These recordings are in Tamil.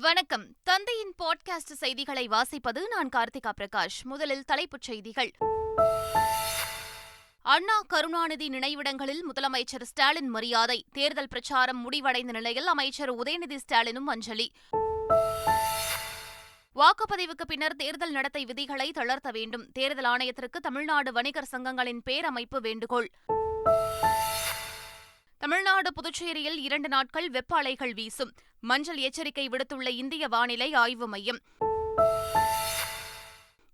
வணக்கம். தந்தையின் பாட்காஸ்ட் செய்திகளை வாசிப்பது நான் கார்த்திகா பிரகாஷ். முதலில் தலைப்புச் செய்திகள். அண்ணா கருணாநிதி நினைவிடங்களில் முதலமைச்சர் ஸ்டாலின் மரியாதை. தேர்தல் பிரச்சாரம் முடிவடைந்த நிலையில் அமைச்சர் உதயநிதி ஸ்டாலினும் அஞ்சலி. வாக்குப்பதிவுக்கு பின்னர் தேர்தல் நடத்தை விதிகளை தளர்த்த வேண்டும். தேர்தல் ஆணையத்திற்கு தமிழ்நாடு வணிகர் சங்கங்களின் பேரமைப்பு வேண்டுகோள். தமிழ்நாடு புதுச்சேரியில் இரண்டு நாட்கள் வெப்ப அலைகள் வீசும். மஞ்சள் எச்சரிக்கை விடுத்துள்ள இந்திய வானிலை ஆய்வு மையம்.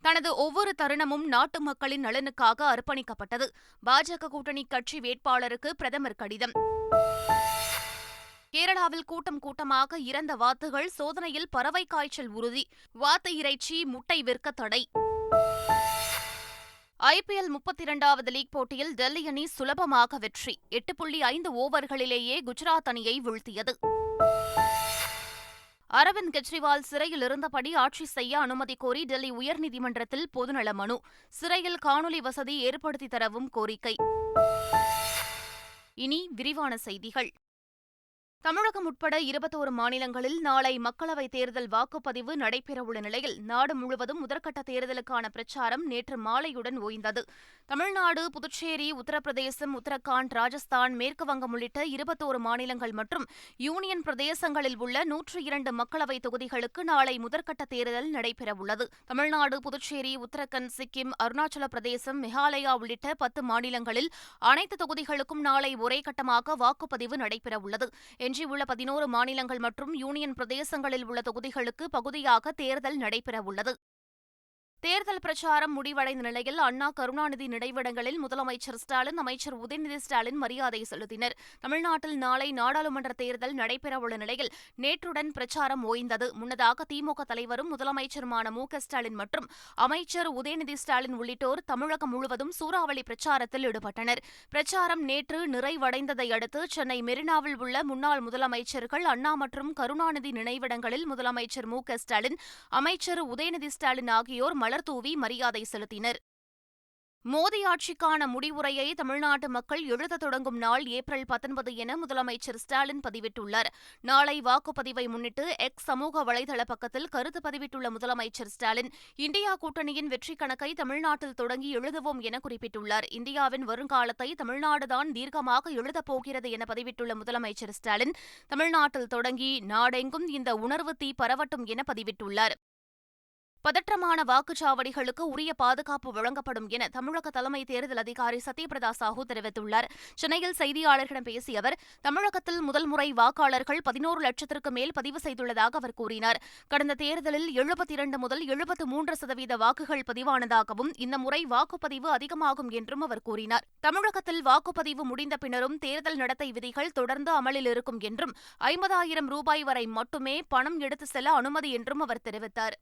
தனது ஒவ்வொரு தருணமும் நாட்டு மக்களின் நலனுக்காக அர்ப்பணிக்கப்பட்டது. பாஜக கூட்டணி கட்சி வேட்பாளருக்கு பிரதமர் கடிதம். கேரளாவில் கூட்டம் கூட்டமாக இறந்த வாத்துகள் சோதனையில் பறவை காய்ச்சல் உறுதி. வாத்து இறைச்சி முட்டை விற்க தடை. ஐபிஎல் முப்பத்தி இரண்டாவது லீக் போட்டியில் டெல்லி அணி சுலபமாக வெற்றி. எட்டு புள்ளி ஐந்து ஓவர்களிலேயே குஜராத் அணியை வீழ்த்தியது. அரவிந்த் கெஜ்ரிவால் சிறையில் இருந்தபடி ஆட்சி செய்ய அனுமதி கோரி டெல்லி உயர்நீதிமன்றத்தில் பொதுநல மனு. சிறையில் காணொலி வசதி ஏற்படுத்தி தரவும் கோரிக்கை. இனி விரிவான செய்திகள். தமிழகம் உட்பட இருபத்தோரு மாநிலங்களில் நாளை மக்களவைத் தேர்தல் வாக்குப்பதிவு நடைபெறவுள்ள நிலையில் நாடு முழுவதும் முதற்கட்ட தேர்தலுக்கான பிரச்சாரம் நேற்று மாலையுடன் ஓய்ந்தது. தமிழ்நாடு புதுச்சேரி உத்தரப்பிரதேசம் உத்தரகாண்ட் ராஜஸ்தான் மேற்குவங்கம் உள்ளிட்ட இருபத்தோரு மாநிலங்கள் மற்றும் யூனியன் பிரதேசங்களில் உள்ள நூற்று இரண்டு மக்களவைத் தொகுதிகளுக்கு நாளை முதற்கட்ட தேர்தல் நடைபெறவுள்ளது. தமிழ்நாடு புதுச்சேரி உத்தரகண்ட் சிக்கிம் அருணாச்சல பிரதேசம் மேகாலயா உள்ளிட்ட பத்து மாநிலங்களில் அனைத்து தொகுதிகளுக்கும் நாளை ஒரே கட்டமாக வாக்குப்பதிவு நடைபெறவுள்ளது. எஞ்சியுள்ள பதினோரு மாநிலங்கள் மற்றும் யூனியன் பிரதேசங்களில் உள்ள தொகுதிகளுக்கு பகுதியாக தேர்தல் நடைபெறவுள்ளது. தேர்தல் பிரச்சாரம் முடிவடைந்த நிலையில் அண்ணா கருணாநிதி நினைவிடங்களில் முதலமைச்சர் ஸ்டாலின் அமைச்சர் உதயநிதி ஸ்டாலின் மரியாதை செலுத்தினர். தமிழ்நாட்டில் நாளை நாடாளுமன்ற தேர்தல் நடைபெறவுள்ள நிலையில் நேற்றுடன் பிரச்சாரம் ஓய்ந்தது. முன்னதாக திமுக தலைவரும் முதலமைச்சருமான மு ஸ்டாலின் மற்றும் அமைச்சர் உதயநிதி ஸ்டாலின் உள்ளிட்டோர் தமிழகம் முழுவதும் சூறாவளி பிரச்சாரத்தில் ஈடுபட்டனர். பிரச்சாரம் நேற்று நிறைவடைந்ததை அடுத்து சென்னை மெரினாவில் உள்ள முன்னாள் முதலமைச்சர்கள் அண்ணா மற்றும் கருணாநிதி நினைவிடங்களில் முதலமைச்சர் மு ஸ்டாலின் அமைச்சர் உதயநிதி ஸ்டாலின் ஆகியோர் மலர்தூவி மரியாதை செலுத்தினர். மோடி ஆட்சிக்கான முடிவுரையை தமிழ்நாட்டு மக்கள் எழுத தொடங்கும் நாள் ஏப்ரல் பத்தொன்பது என முதலமைச்சர் ஸ்டாலின் பதிவிட்டுள்ளார். நாளை வாக்குப்பதிவை முன்னிட்டு எக்ஸ் சமூக வலைதள பக்கத்தில் கருத்து பதிவிட்டுள்ள முதலமைச்சர் ஸ்டாலின் இந்தியா கூட்டணியின் வெற்றி கணக்கை தமிழ்நாட்டில் தொடங்கி எழுதுவோம் என குறிப்பிட்டுள்ளார். இந்தியாவின் வருங்காலத்தை தமிழ்நாடுதான் தீர்க்கமாக எழுதப் போகிறது என பதிவிட்டுள்ள முதலமைச்சர் ஸ்டாலின் தமிழ்நாட்டில் தொடங்கி நாடெங்கும் இந்த உணர்வு தீ பரவட்டும் என பதிவிட்டுள்ளார். பதற்றமான வாக்குச்சாவடிகளுக்கு உரிய பாதுகாப்பு வழங்கப்படும் என தமிழக தலைமை தேர்தல் அதிகாரி சத்யபிரதா சாஹூ தெரிவித்துள்ளார். சென்னையில் செய்தியாளர்களிடம் பேசிய அவர் தமிழகத்தில் முதல் முறை வாக்காளர்கள் பதினோரு லட்சத்திற்கு மேல் பதிவு செய்துள்ளதாக அவர் கூறினார். கடந்த தேர்தலில் எழுபத்தி இரண்டு முதல் எழுபத்து மூன்று சதவீத வாக்குகள் பதிவானதாகவும் இந்த முறை வாக்குப்பதிவு அதிகமாகும் என்றும் அவர் கூறினார். தமிழகத்தில் வாக்குப்பதிவு முடிந்த பின்னரும் தேர்தல் நடத்தை விதிகள் தொடர்ந்து அமலில் இருக்கும் என்றும் ஐம்பதாயிரம் ரூபாய் வரை மட்டுமே பணம் எடுத்து செல்ல அனுமதி என்றும் அவர் தெரிவித்தார்.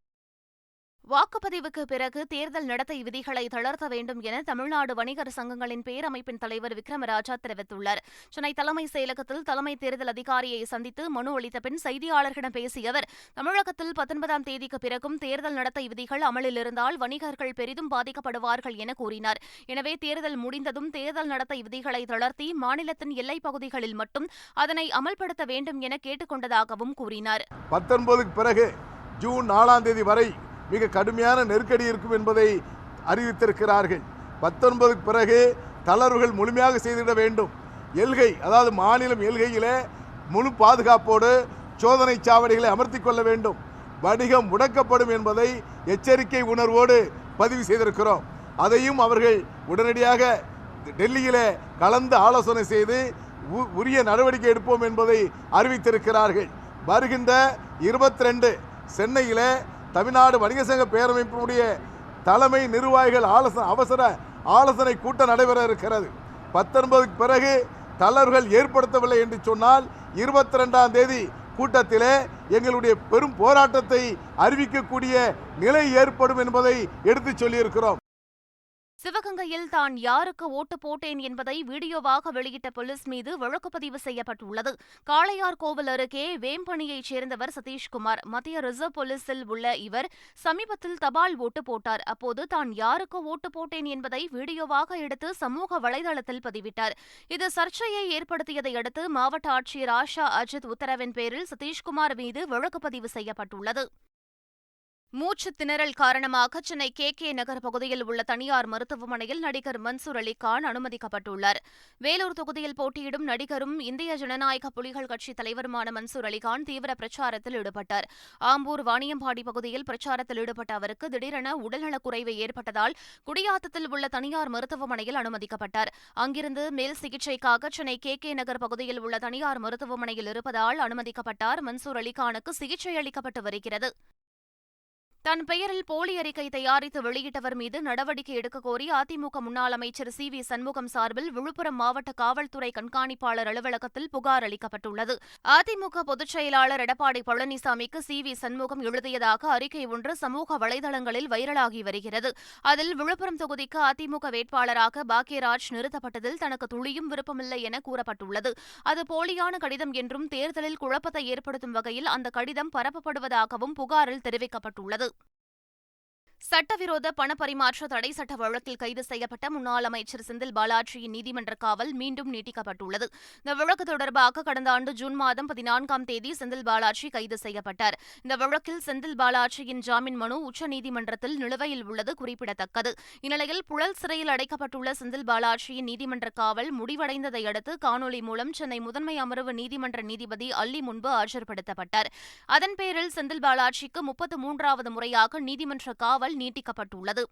வாக்குப்பதிவுக்கு பிறகு தேர்தல் நடத்தை விதிகளை தளர்த்த வேண்டும் என தமிழ்நாடு வணிகர் சங்கங்களின் பேரமைப்பின் தலைவர் விக்ரமராஜா தெரிவித்துள்ளார். சென்னை தலைமை செயலகத்தில் தலைமை தேர்தல் அதிகாரியை சந்தித்து மனு அளித்த பின் செய்தியாளர்களிடம் பேசிய அவர் தமிழகத்தில் பத்தொன்பதாம் தேதிக்கு பிறகும் தேர்தல் நடத்தை விதிகள் அமலில் இருந்தால் வணிகர்கள் பெரிதும் பாதிக்கப்படுவார்கள் என கூறினார். எனவே தேர்தல் முடிந்ததும் தேர்தல் நடத்தை விதிகளை தளர்த்தி மாநிலத்தின் எல்லைப் பகுதிகளில் மட்டும் அதனை அமல்படுத்த வேண்டும் என கேட்டுக் கொண்டதாகவும் கூறினார். பிறகு ஜூன் நாலாம் தேதி வரை மிக கடுமையான நெருக்கடி இருக்கும் என்பதை அறிவித்திருக்கிறார்கள். பத்தொன்பதுக்கு பிறகு தளர்வுகள் முழுமையாக செய்திட வேண்டும். எல்கை அதாவது மாநிலம் எல்கையிலே முழு பாதுகாப்போடு சோதனை சாவடிகளை அமர்த்தி கொள்ள வேண்டும். வணிகம் முடக்கப்படும் என்பதை எச்சரிக்கை உணர்வோடு பதிவு செய்திருக்கிறோம். அதையும் அவர்கள் உடனடியாக டெல்லியிலே கலந்து ஆலோசனை செய்து உரிய நடவடிக்கை எடுப்போம் என்பதை அறிவித்திருக்கிறார்கள். வருகின்ற இருபத்தி ரெண்டு சென்னையில் தமிழ்நாடு வணிக சங்க பேரமைப்பினுடைய தலைமை நிர்வாகிகள் ஆலோசனை அவசர ஆலோசனை கூட்டம் நடைபெற இருக்கிறது. பத்தொன்பதுக்கு பிறகு தளர்வுகள் ஏற்படுத்தவில்லை என்று சொன்னால் இருபத்தி ரெண்டாம் தேதி கூட்டத்திலே எங்களுடைய பெரும் போராட்டத்தை அறிவிக்கக்கூடிய நிலை ஏற்படும் என்பதை எடுத்துச் சொல்லியிருக்கிறோம். சிவகங்கையில் தான் யாருக்கு ஓட்டு போட்டேன் என்பதை வீடியோவாக வெளியிட்ட போலீஸ் மீது வழக்கு பதிவு செய்யப்பட்டுள்ளது காளையார்கோவில் அருகே வேம்பணியைச் சேர்ந்தவர் சதீஷ்குமார். மத்திய ரிசர்வ் போலீஸில் உள்ள இவர் சமீபத்தில் தபால் ஓட்டு போட்டார். அப்போது தான் யாருக்கு ஓட்டு போட்டேன் என்பதை வீடியோவாக எடுத்து சமூக வலைதளத்தில் பதிவிட்டார். இது சர்ச்சையை ஏற்படுத்தியதை அடுத்து மாவட்ட ஆட்சியர் ஆஷா அஜித் உத்தரவின் பேரில் சதீஷ்குமார் மீது வழக்கு பதிவு செய்யப்பட்டுள்ளது. மூச்சுத் திணறல் காரணமாக சென்னை கே கே நகர் பகுதியில் உள்ள தனியார் மருத்துவமனையில் நடிகர் மன்சூர் அலி கான் அனுமதிக்கப்பட்டுள்ளார். வேலூர் தொகுதியில் போட்டியிடும் நடிகரும் இந்திய ஜனநாயக புலிகள் கட்சித் தலைவருமான மன்சூர் அலிகான் தீவிர பிரச்சாரத்தில் ஈடுபட்டார். ஆம்பூர் வாணியம்பாடி பகுதியில் பிரச்சாரத்தில் ஈடுபட்ட அவருக்கு திடீரென உடல்நலக்குறைவு ஏற்பட்டதால் குடியாத்தத்தில் உள்ள தனியார் மருத்துவமனையில் அனுமதிக்கப்பட்டார். அங்கிருந்து மேல் சிகிச்சைக்காக சென்னை கே கே நகர் பகுதியில் உள்ள தனியார் மருத்துவமனையில் இருப்பதால் அனுமதிக்கப்பட்டார். மன்சூர் அலிகானுக்கு சிகிச்சை அளிக்கப்பட்டு வருகிறது. தன் பெயரில் போலி அறிக்கை தயாரித்து வெளியிட்டவர் மீது நடவடிக்கை எடுக்க கோரி அதிமுக முன்னாள் அமைச்சர் சி வி சண்முகம் சார்பில் விழுப்புரம் மாவட்ட காவல்துறை கண்காணிப்பாளர் அலுவலகத்தில் புகார் அளிக்கப்பட்டுள்ளது. அதிமுக பொதுச் செயலாளர் எடப்பாடி பழனிசாமிக்கு சி வி சண்முகம் எழுதியதாக அறிக்கை ஒன்று சமூக வலைதளங்களில் வைரலாகி வருகிறது. அதில் விழுப்புரம் தொகுதிக்கு அதிமுக வேட்பாளராக பாக்யராஜ் நிறுத்தப்பட்டதில் தனக்கு துளியும் விருப்பமில்லை என கூறப்பட்டுள்ளது. அது போலியான கடிதம் என்றும் தேர்தலில் குழப்பத்தை ஏற்படுத்தும் வகையில் அந்த கடிதம் பரப்பப்படுவதாகவும் புகாரில் தெரிவிக்கப்பட்டுள்ளது. சட்டவிரோத பணப்பரிமாற்ற தடை சட்ட வழக்கில் கைது செய்யப்பட்ட முன்னாள் அமைச்சர் செந்தில் பாலாஜியின் நீதிமன்ற காவல் மீண்டும் நீட்டிக்கப்பட்டுள்ளது. இந்த வழக்கு தொடர்பாக கடந்த ஆண்டு ஜூன் மாதம் பதினான்காம் தேதி செந்தில் பாலாஜி கைது செய்யப்பட்டார். இந்த வழக்கில் செந்தில் பாலாஜியின் ஜாமீன் மனு உச்சநீதிமன்றத்தில் நிலுவையில் உள்ளது குறிப்பிடத்தக்கது. இந்நிலையில் புழல் சிறையில் அடைக்கப்பட்டுள்ள செந்தில் பாலாஜியின் நீதிமன்ற காவல் முடிவடைந்ததை அடுத்து காணொலி மூலம் சென்னை முதன்மை அமர்வு நீதிமன்ற நீதிபதி அல்லி முன்பு ஆஜர்படுத்தப்பட்டார். அதன் பேரில் செந்தில் பாலாஜிக்கு முப்பத்து மூன்றாவது முறையாக நீதிமன்ற காவல் நீட்டிக்கப்பட்டுள்ளது.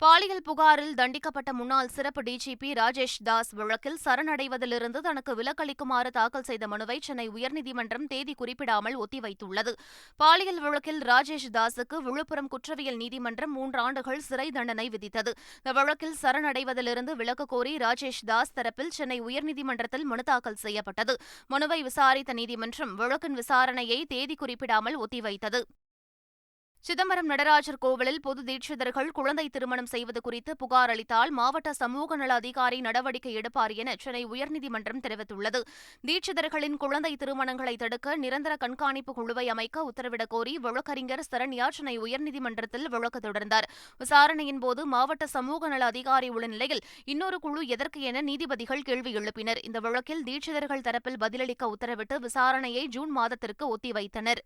பாலியல் புகாரில் தண்டிக்கப்பட்ட முன்னாள் சிறப்பு டிஜிபி ராஜேஷ் தாஸ் வழக்கில் சரணடைவதிலிருந்து தனக்கு விலக்களிக்குமாறு தாக்கல் செய்த மனுவை சென்னை உயர்நீதிமன்றம் தேதி குறிப்பிடாமல் ஒத்திவைத்துள்ளது. பாலியல் வழக்கில் ராஜேஷ் தாஸுக்கு விழுப்புரம் குற்றவியல் நீதிமன்றம் மூன்று ஆண்டுகள் சிறை தண்டனை விதித்தது. இந்த வழக்கில் சரணடைவதிலிருந்து விலக்கு கோரி ராஜேஷ் தாஸ் தரப்பில் சென்னை உயர்நீதிமன்றத்தில் மனு தாக்கல் செய்யப்பட்டது. மனுவை விசாரித்த நீதிமன்றம் வழக்கின் விசாரணையை தேதி குறிப்பிடாமல் ஒத்திவைத்தது. சிதம்பரம் நடராஜர் கோவிலில் பொது தீட்சிதர்கள் குழந்தை திருமணம் செய்வது குறித்து புகார் அளித்தால் மாவட்ட சமூக நல அதிகாரி நடவடிக்கை எடுப்பார் என சென்னை உயர்நீதிமன்றம் தெரிவித்துள்ளது. தீட்சிதர்களின் குழந்தை திருமணங்களை தடுக்க நிரந்தர கண்காணிப்பு குழுவை அமைக்க உத்தரவிடக் கோரி வழக்கறிஞர் சரண்யா சென்னை உயர்நீதிமன்றத்தில் வழக்கு தொடர்ந்தார். விசாரணையின் போது மாவட்ட சமூக நல அதிகாரி உள்ள நிலையில் இன்னொரு குழு எதற்கு என நீதிபதிகள் கேள்வி எழுப்பினர். இந்த வழக்கில் தீட்சிதர்கள் தரப்பில் பதிலளிக்க உத்தரவிட்டு விசாரணையை ஜூன் மாதத்திற்கு ஒத்திவைத்தனர்.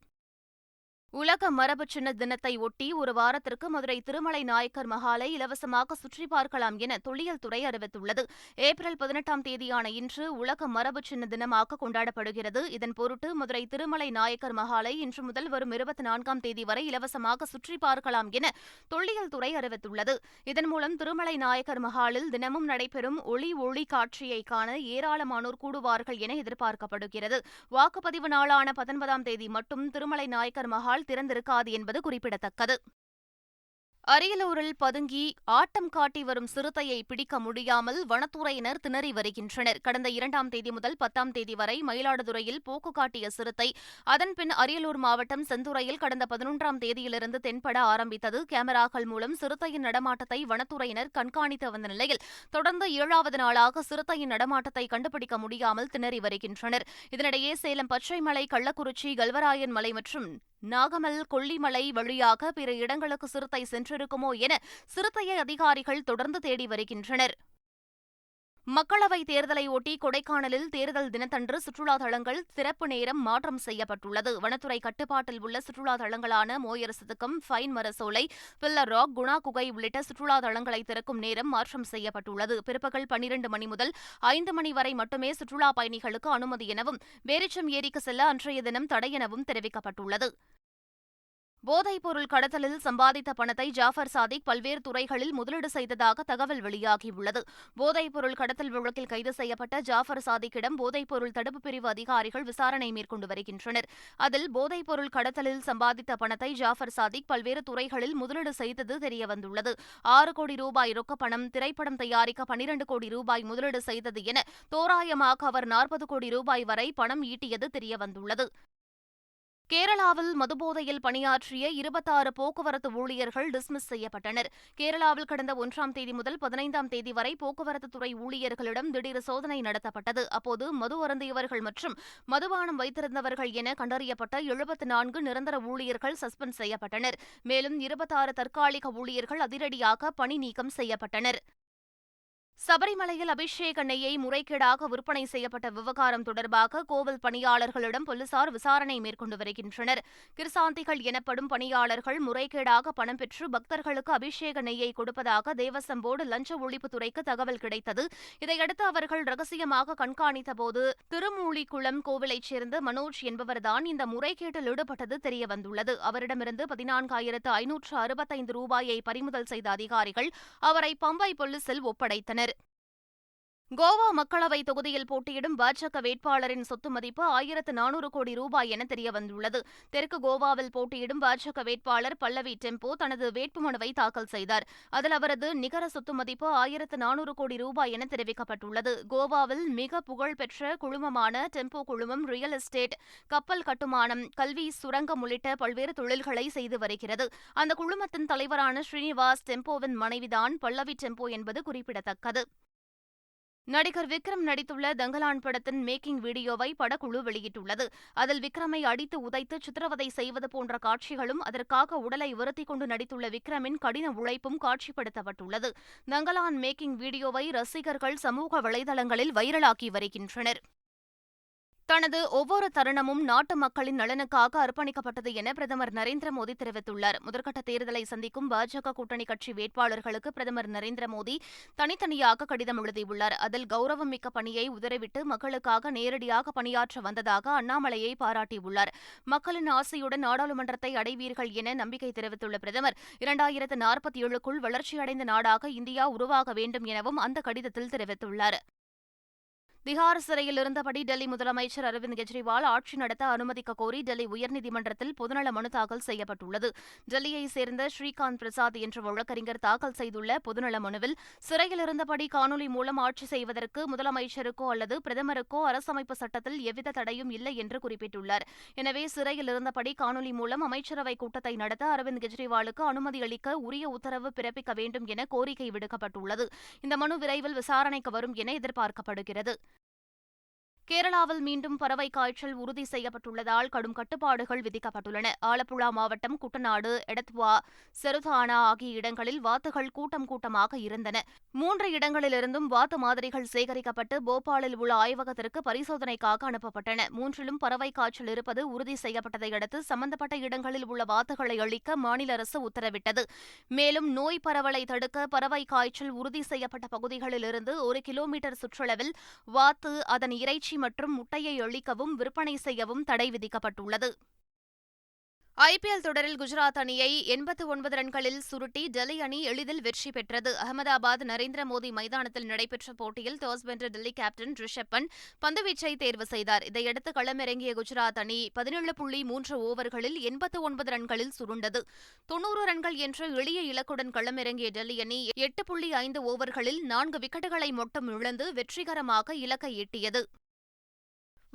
உலக மரபு சின்ன தினத்தை ஒட்டி ஒரு வாரத்திற்கு மதுரை திருமலை நாயக்கர் மகாலை இலவசமாக சுற்றி பார்க்கலாம் என தொல்லியல் துறை அறிவித்துள்ளது. ஏப்ரல் பதினெட்டாம் தேதியான இன்று உலக மரபு சின்ன தினமாக கொண்டாடப்படுகிறது. இதன் பொருட்டு மதுரை திருமலை நாயக்கர் மகாலை இன்று முதல் வரும் இருபத்தி நான்காம் தேதி வரை இலவசமாக சுற்றி பார்க்கலாம் என தொல்லியல் துறை அறிவித்துள்ளது. இதன் மூலம் திருமலை நாயக்கர் மகாலில் தினமும் நடைபெறும் ஒளி ஒளி காட்சியை காண ஏராளமானோர் கூடுவார்கள் என எதிர்பார்க்கப்படுகிறது. வாக்குப்பதிவு நாளான பத்தொன்பதாம் தேதி மட்டும் திருமலை நாயக்கர் மகால் திறந்திருக்காது என்பது குறிப்பிடத்தக்கது. அரியலூரில் பதுங்கி ஆட்டம் காட்டி வரும் சிறுத்தையை பிடிக்க முடியாமல் வனத்துறையினர் திணறி வருகின்றனர். கடந்த இரண்டாம் தேதி முதல் பத்தாம் தேதி வரை மயிலாடுதுறையில் போக்கு காட்டிய சிறுத்தை அதன்பின் அரியலூர் மாவட்டம் செந்துறையில் கடந்த பதினொன்றாம் தேதியிலிருந்து தென்பட ஆரம்பித்தது. கேமராக்கள் மூலம் சிறுத்தையின் நடமாட்டத்தை வனத்துறையினர் கண்காணித்து வந்த நிலையில் தொடர்ந்து ஏழாவது நாளாக சிறுத்தையின் நடமாட்டத்தை கண்டுபிடிக்க முடியாமல் திணறி வருகின்றனர். இதனிடையே சேலம் பச்சைமலை கள்ளக்குறிச்சி கல்வராயன் மலை மற்றும் நாகமல் கொல்லிமலை வழியாக பிற இடங்களுக்கு சிறுத்தை பெற்றிருக்குமோ என சிறுத்தையை அதிகாரிகள் தொடர்ந்து தேடி வருகின்றனர். மக்களவைத் தேர்தலை ஒட்டி கொடைக்கானலில் தேர்தல் தினத்தன்று சுற்றுலா தலங்கள் சிறப்பு நேரம் மாற்றம் செய்யப்பட்டுள்ளது. வனத்துறை கட்டுப்பாட்டில் உள்ள சுற்றுலா தளங்களான மோயரசதுக்கம் ஃபைன் மரசோலை பில்லர் ராக் குணா குகை உள்ளிட்ட சுற்றுலா தளங்களை திறக்கும் நேரம் மாற்றம் செய்யப்பட்டுள்ளது. பிற்பகல் பனிரண்டு மணி முதல் ஐந்து மணி வரை மட்டுமே சுற்றுலா பயணிகளுக்கு அனுமதி எனவும் பேரிச்சம் ஏரிக்கு செல்ல அன்றைய தினம் தடை எனவும் தெரிவிக்கப்பட்டுள்ளது. போதைப்பொருள் கடத்தலில் சம்பாதித்த பணத்தை ஜாஃபர் சாதிக் பல்வேறு துறைகளில் முதலீடு செய்ததாக தகவல் வெளியாகியுள்ளது. போதைப்பொருள் கடத்தல் வழக்கில் கைது செய்யப்பட்ட ஜாஃபர் சாதிக்கிடம் போதைப்பொருள் தடுப்பு பிரிவு அதிகாரிகள் விசாரணை மேற்கொண்டு வருகின்றனர். அதில் போதைப்பொருள் கடத்தலில் சம்பாதித்த பணத்தை ஜாஃபர் சாதிக் பல்வேறு துறைகளில் முதலீடு செய்தது தெரியவந்துள்ளது. ஆறு கோடி ரூபாய் ரொக்கப்பணம் திரைப்படம் தயாரிக்க பனிரண்டு கோடி ரூபாய் முதலீடு செய்தது என தோராயமாக அவர் நாற்பது கோடி ரூபாய் வரை பணம் ஈட்டியது தெரியவந்துள்ளது. கேரளாவில் மதுபோதையில் பணியாற்றிய இருபத்தாறு போக்குவரத்து ஊழியர்கள் டிஸ்மிஸ் செய்யப்பட்டனர். கேரளாவில் கடந்த ஒன்றாம் தேதி முதல் பதினைந்தாம் தேதி வரை போக்குவரத்து துறை ஊழியர்களிடம் திடீர் சோதனை நடத்தப்பட்டது. அப்போது மது அருந்தியவர்கள் மற்றும் மதுபானம் வைத்திருந்தவர்கள் என கண்டறியப்பட்ட எழுபத்து நான்கு நிரந்தர ஊழியர்கள் சஸ்பெண்ட் செய்யப்பட்டனர். மேலும் இருபத்தாறு தற்காலிக ஊழியர்கள் அதிரடியாக பணி நீக்கம் செய்யப்பட்டனர். சபரிமலையில் அபிஷேக நெய்யை முறைகேடாக விற்பனை செய்யப்பட்ட விவகாரம் தொடர்பாக கோவில் பணியாளர்களிடம் போலீசார் விசாரணை மேற்கொண்டு வருகின்றனர். கிருசாந்திகள் எனப்படும் பணியாளர்கள் முறைகேடாக பணம் பெற்று பக்தர்களுக்கு அபிஷேக நெய்யை கொடுப்பதாக தேவசம் போர்டு லஞ்ச ஒழிப்புத்துறைக்கு தகவல் கிடைத்தது. இதையடுத்து அவர்கள் ரகசியமாக கண்காணித்தபோது திருமூலிக்குளம் கோவிலைச் சேர்ந்த மனோஜ் என்பவர்தான் இந்த முறைகேட்டில் ஈடுபட்டது தெரியவந்துள்ளது. அவரிடமிருந்து பதினான்காயிரத்து ஐநூற்று அறுபத்தைந்து ரூபாயை பறிமுதல் செய்த அதிகாரிகள் அவரை பம்பை போலீசில் ஒப்படைத்தனர். கோவா மக்களவை தொகுதியில் போட்டியிடும் பாஜக வேட்பாளரின் சொத்து மதிப்பு ஆயிரத்து நானூறு கோடி ரூபாய் என தெரியவந்துள்ளது தெற்கு கோவாவில் போட்டியிடும் பாஜக வேட்பாளர் பல்லவி டெம்போ தனது வேட்புமனுவை தாக்கல் செய்தார். அதில் அவரது நிகர சொத்து மதிப்பு ஆயிரத்து நானூறு கோடி ரூபாய் என தெரிவிக்கப்பட்டுள்ளது. கோவாவில் மிக புகழ்பெற்ற குழுமமான டெம்போ குழுமம் ரியல் எஸ்டேட் கப்பல் கட்டுமானம் கல்வி சுரங்கம் உள்ளிட்ட பல்வேறு தொழில்களை செய்து வருகிறது. அந்த குழுமத்தின் தலைவரான ஸ்ரீனிவாஸ் டெம்போவின் மனைவிதான் பல்லவி டெம்போ என்பது குறிப்பிடத்தக்கது. நடிகர் விக்ரம் நடித்துள்ள தங்கலான் படத்தின் மேக்கிங் வீடியோவை படக்குழு வெளியிட்டுள்ளது. அதில் விக்ரமை அடித்து உதைத்து சித்திரவதை செய்வது போன்ற காட்சிகளும் அதற்காக உடலை வருத்திக் கொண்டு நடித்துள்ள விக்ரமின் கடின உழைப்பும் காட்சிப்படுத்தப்பட்டுள்ளது. தங்கலான் மேக்கிங் வீடியோவை ரசிகர்கள் சமூக வலைதளங்களில் வைரலாக்கி வருகின்றனர். தனது ஒவ்வொரு தருணமும் நாட்டு மக்களின் நலனுக்காக அர்ப்பணிக்கப்பட்டது என பிரதமர் நரேந்திர மோடி தெரிவித்துள்ளார். முதற்கட்ட தேர்தலை சந்திக்கும் பாஜக கூட்டணி கட்சி வேட்பாளர்களுக்கு பிரதமர் நரேந்திர மோடி தனித்தனியாக கடிதம் எழுதியுள்ளார். அதில் கௌரவம் மிக்க பணியை உதறிவிட்டு மக்களுக்காக நேரடியாக பணியாற்ற வந்ததாக அண்ணாமலையை பாராட்டியுள்ளார். மக்களின் ஆசையுடன் நாடாளுமன்றத்தை அடைவீர்கள் என நம்பிக்கை தெரிவித்துள்ள பிரதமர் இரண்டாயிரத்து நாற்பத்தி ஏழுக்குள் வளர்ச்சியடைந்த நாடாக இந்தியா உருவாக வேண்டும் எனவும் அந்த கடிதத்தில் தெரிவித்துள்ளார். திகார் சிறையில் இருந்தபடி டெல்லி முதலமைச்சர் அரவிந்த் கெஜ்ரிவால் ஆட்சி நடத்த அனுமதிக்க கோரி டெல்லி உயர்நீதிமன்றத்தில் பொதுநல மனு தாக்கல் செய்யப்பட்டுள்ளது. டெல்லியைச் சேர்ந்த ஸ்ரீகாந்த் பிரசாத் என்ற வழக்கறிஞர் தாக்கல் செய்துள்ள பொதுநல மனுவில் சிறையில் இருந்தபடி காணொலி மூலம் ஆட்சி செய்வதற்கு முதலமைச்சருக்கோ அல்லது பிரதமருக்கோ அரசமைப்பு சட்டத்தில் எவ்வித தடையும் இல்லை என்று குறிப்பிட்டுள்ளார். எனவே சிறையில் இருந்தபடி காணொலி மூலம் அமைச்சரவை கூட்டத்தை நடத்த அரவிந்த் கெஜ்ரிவாலுக்கு அனுமதி அளிக்க உரிய உத்தரவு பிறப்பிக்க வேண்டும் என கோரிக்கை விடுக்கப்பட்டுள்ளது. இந்த மனு விரைவில் விசாரணைக்கு வரும் என எதிர்பார்க்கப்படுகிறது. கேரளாவில் மீண்டும் பறவை காய்ச்சல் உறுதி செய்யப்பட்டுள்ளதால் கடும் கட்டுப்பாடுகள் விதிக்கப்பட்டுள்ளன. ஆலப்புழா மாவட்டம் குட்டநாடு எடத்வா செருதானா ஆகிய இடங்களில் வாத்துகள் கூட்டம் கூட்டமாக இருந்தன. மூன்று இடங்களிலிருந்தும் வாத்து மாதிரிகள் சேகரிக்கப்பட்டு போபாலில் உள்ள ஆய்வகத்திற்கு பரிசோதனைக்காக அனுப்பப்பட்டன. மூன்றிலும் பறவை காய்ச்சல் இருப்பது உறுதி செய்யப்பட்டதை அடுத்து சம்பந்தப்பட்ட இடங்களில் உள்ள வாத்துகளை அளிக்க மாநில அரசு உத்தரவிட்டது. மேலும் நோய் பரவலை தடுக்க பறவை காய்ச்சல் உறுதி செய்யப்பட்ட பகுதிகளிலிருந்து ஒரு கிலோமீட்டர் சுற்றளவில் வாத்து அதன் இறைச்சி மற்றும் முட்டையை அளிக்கவும் விற்பனை செய்யவும் தடை விதிக்கப்பட்டுள்ளது. ஐபிஎல் தொடரில் குஜராத் அணியை எண்பத்து ஒன்பது ரன்களில் சுருட்டி டெல்லி அணி எளிதில் வெற்றி பெற்றது. அகமதாபாத் நரேந்திர மோடி மைதானத்தில் நடைபெற்ற போட்டியில் டாஸ் வென்ற டெல்லி கேப்டன் ரிஷப் பந்துவீச்சை தேர்வு செய்தார். இதையடுத்து களமிறங்கிய குஜராத் அணி பதினேழு புள்ளி மூன்று ஓவர்களில் எண்பத்து ஒன்பது ரன்களில் சுருண்டது. தொன்னூறு ரன்கள் என்ற எளிய இலக்குடன் களமிறங்கிய டெல்லி அணி எட்டு புள்ளி ஐந்து ஓவர்களில் நான்கு விக்கெட்டுகளை மட்டும் இழந்து வெற்றிகரமாக இலக்கை எட்டியது.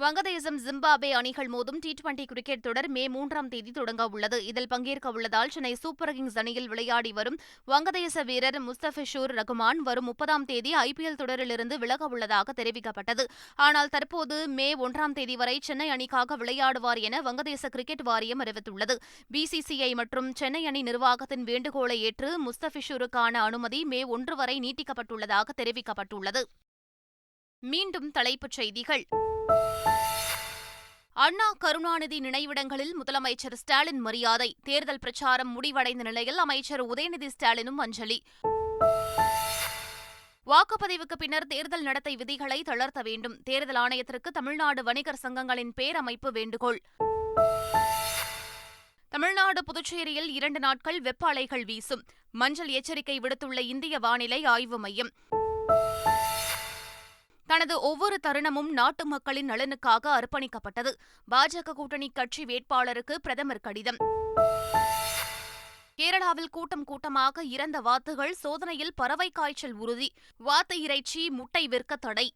வங்கதேசம் ஜிம்பாபே அணிகள் மோதும் டி டுவெண்டி கிரிக்கெட் தொடர் மே மூன்றாம் தேதி தொடங்க உள்ளது. இதில் பங்கேற்க உள்ளதால் சென்னை சூப்பர் கிங்ஸ் அணியில் விளையாடி வரும் வங்கதேச வீரர் முஸ்தபிஷூர் ரகுமான் வரும் முப்பதாம் தேதி ஐபிஎல் தொடரிலிருந்து விலக உள்ளதாக தெரிவிக்கப்பட்டது. ஆனால் தற்போது மே ஒன்றாம் தேதி வரை சென்னை அணிக்காக விளையாடுவார் என வங்கதேச கிரிக்கெட் வாரியம் அறிவித்துள்ளது. பிசிசிஐ மற்றும் சென்னை அணி நிர்வாகத்தின் வேண்டுகோளை ஏற்று முஸ்தபிஷூருக்கான அனுமதி மே ஒன்று வரை நீட்டிக்கப்பட்டுள்ளதாக தெரிவிக்கப்பட்டுள்ளது. மீண்டும் தலைப்புச் செய்திகள். அண்ணா கருணாநிதி நினைவிடங்களில் முதலமைச்சர் ஸ்டாலின் மரியாதை. தேர்தல் பிரச்சாரம் முடிவடைந்த நிலையில் அமைச்சர் உதயநிதி ஸ்டாலினும் அஞ்சலி. வாக்குப்பதிவுக்கு பின்னர் தேர்தல் நடத்தை விதிகளை தளர்த்த வேண்டும். தேர்தல் ஆணையத்திற்கு தமிழ்நாடு வணிகர் சங்கங்களின் பேரமைப்பு வேண்டுகோள். தமிழ்நாடு புதுச்சேரியில் இரண்டு நாட்கள் வெப்ப அலைகள் வீசும். மஞ்சள் எச்சரிக்கை விடுத்துள்ள இந்திய வானிலை ஆய்வு மையம். தனது ஒவ்வொரு தருணமும் நாட்டு மக்களின் நலனுக்காக அர்ப்பணிக்கப்பட்டது. பாஜக கூட்டணி கட்சி வேட்பாளருக்கு பிரதமர் கடிதம். கேரளாவில் கூட்டம் கூட்டமாக இறந்த வாத்துகள் சோதனையில் பறவை காய்ச்சல் உறுதி. வாத்து இறைச்சி முட்டை விற்க தடை.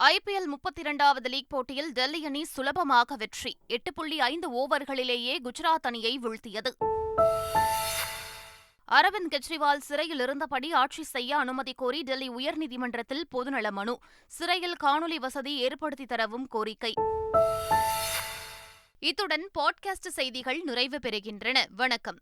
ஐபிஎல் முப்பத்தி இரண்டாவது லீக் போட்டியில் டெல்லி அணி சுலபமாக வெற்றி. எட்டு புள்ளி ஐந்து ஓவர்களிலேயே குஜராத் அணியை வீழ்த்தியது. அரவிந்த் கெஜ்ரிவால் சிறையில் இருந்தபடி ஆட்சி செய்ய அனுமதி கோரி டெல்லி உயர்நீதிமன்றத்தில் பொதுநல மனு. சிறையில் காணொலி வசதி ஏற்படுத்தி தரவும் கோரிக்கை. இத்துடன் பாட்காஸ்ட் செய்திகள் நிறைவு பெறுகின்றன. வணக்கம்.